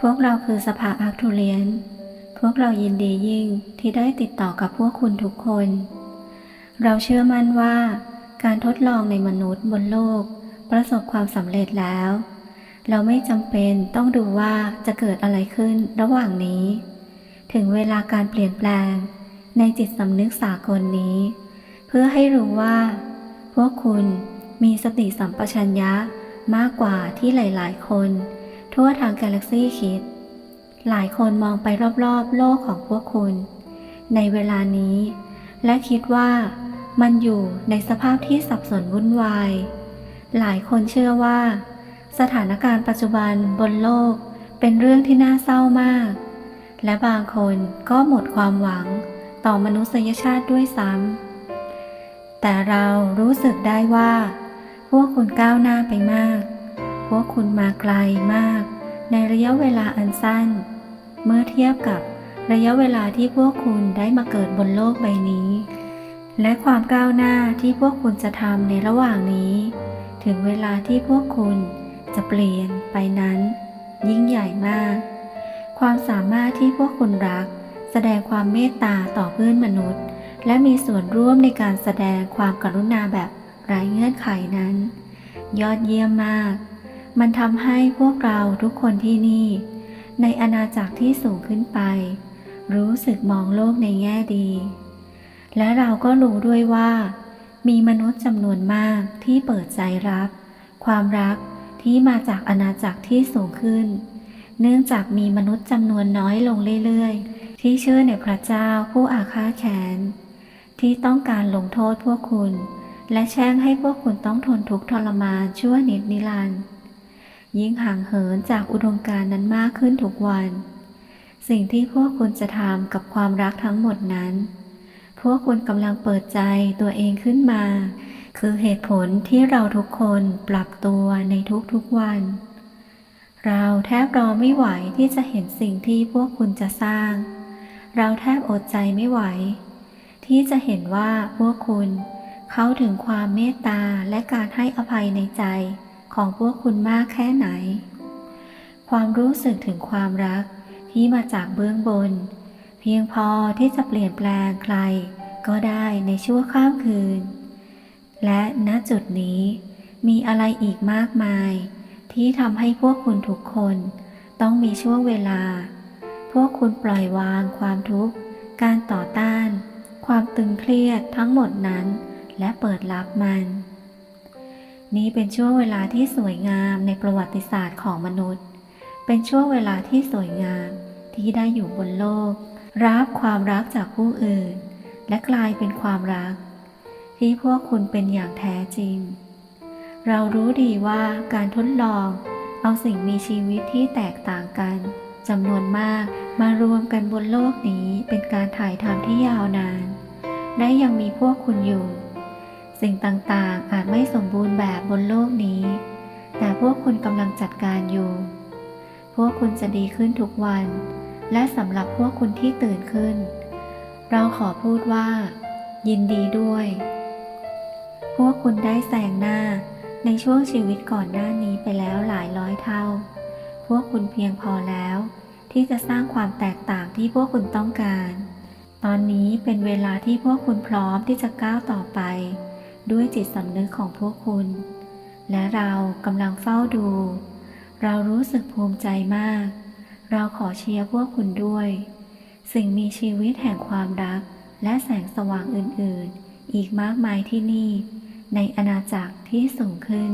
พวกเราคือสภาอาร์ทูเลียน พวกเรายินดียิ่งที่ได้ติดต่อกับพวกคุณทุกคน เราเชื่อมั่นว่า การทดลองในมนุษย์บนโลก ประสบความสำเร็จแล้ว เราไม่จำเป็นต้องดูว่าจะเกิดอะไรขึ้นระหว่างนี้ ถึงเวลาการเปลี่ยนแปลง ในจิตสำนึกสากลนี้ เพื่อให้รู้ว่า พวกคุณมีสติสัมปชัญญะมากกว่าที่หลาย ๆ คน ทั่วทางกาแล็กซี่คิด หลายคนมองไปรอบๆ โลกของพวกคุณ ในเวลานี้ และคิดว่ามันอยู่ในสภาพที่สับสนวุ่นวาย หลายคนเชื่อว่า สถานการณ์ปัจจุบันบนโลกเป็นเรื่องที่น่าเศร้ามาก และบางคนก็หมดความหวังต่อมนุษยชาติด้วยซ้ำแต่เรารู้สึกได้ว่า พวกคุณก้าวหน้าไปมาก พวกคุณมาไกลมาก ในระยะเวลาอันสั้น เมื่อเทียบกับระยะเวลาที่พวกคุณได้มาเกิดบนโลกใบนี้ และความก้าวหน้าที่พวกคุณจะทำในระหว่างนี้ ถึงเวลาที่พวกคุณจะเปลี่ยนไปนั้น ยิ่งใหญ่มาก ความสามารถที่พวกคุณรัก แสดงความเมตตาต่อเพื่อนมนุษย์ และมีส่วนร่วมในการแสดงความกรุณาแบบไร้เงื่อนไขนั้น ยอดเยี่ยมมาก มันทำให้พวกเราทุกคนที่นี่ ในอาณาจักรที่สูงขึ้นไป รู้สึกมองโลกในแง่ดี และเราก็รู้ด้วยว่า มีมนุษย์จำนวนมากที่เปิดใจรับ ความรักที่มาจากอาณาจักรที่สูงขึ้น เนื่องจากมีมนุษย์จำนวนน้อยลงเรื่อยๆ ที่เชื่อในพระเจ้าผู้อาฆาตแค้นที่ต้องการลงโทษพวกคุณ และแช่งให้พวกคุณต้องทนทุกข์ทรมานชั่วนิดนิรันดร์ ยิ่งห่างเหินจากอุดมการณ์นั้นมากขึ้นทุกวัน สิ่งที่พวกคุณจะทำกับความรักทั้งหมดนั้น พวกคุณกำลังเปิดใจตัวเองขึ้นมา คือเหตุผลที่เราทุกคนปรับตัวในทุกๆวัน เราแทบรอไม่ไหวที่จะเห็นสิ่งที่พวกคุณจะสร้าง เราแทบอดใจไม่ไหว ที่จะเห็นว่าพวกคุณเข้าถึงความเมตตาและการให้อภัยในใจ ของพวกคุณมากแค่ไหน ความรู้สึกถึงความรักที่มาจากเบื้องบน เพียงพอที่จะเปลี่ยนแปลงใคร ก็ได้ในชั่วข้ามคืน และณจุดนี้มีอะไรอีกมากมาย ที่ทำให้พวกคุณทุกคน ต้องมีช่วงเวลา พวกคุณปล่อยวางความทุกข์ การต่อต้าน ความตึงเครียดทั้งหมดนั้น และเปิดรับมัน นี่เป็นช่วงเวลาที่สวยงามในประวัติศาสตร์ของมนุษย์ เป็นช่วงเวลาที่สวยงามที่ได้อยู่บนโลก รับความรักจากผู้อื่น และกลายเป็นความรัก ที่พวกคุณเป็นอย่างแท้จริง เรารู้ดีว่าการทดลอง เอาสิ่งมีชีวิตที่แตกต่างกันจำนวนมากมารวมกันบนโลกนี้เป็นการถ่ายทำที่ยาวนาน และยังมีพวกคุณอยู่ สิ่งต่างๆอาจไม่สมบูรณ์แบบบนโลกนี้ แต่พวกคุณกำลังจัดการอยู่ พวกคุณจะดีขึ้นทุกวัน และสำหรับพวกคุณที่ตื่นขึ้น เราขอพูดว่า ยินดีด้วย พวกคุณได้แซงหน้าในช่วงชีวิตก่อนหน้านี้ไปแล้วหลายร้อยเท่า พวกคุณเพียงพอแล้ว ที่จะสร้างความแตกต่างที่พวกคุณต้องการ ตอนนี้เป็นเวลาที่พวกคุณพร้อมที่จะก้าวต่อไป ด้วยจิตสำนึกของพวกคุณ และเรากำลังเฝ้าดู เรารู้สึกภูมิใจมาก เราขอเชียร์พวกคุณด้วย สิ่งมีชีวิตแห่งความรัก และแสงสว่างอื่นๆ อีกมากมายที่นี่ ในอาณาจักรที่สูงขึ้น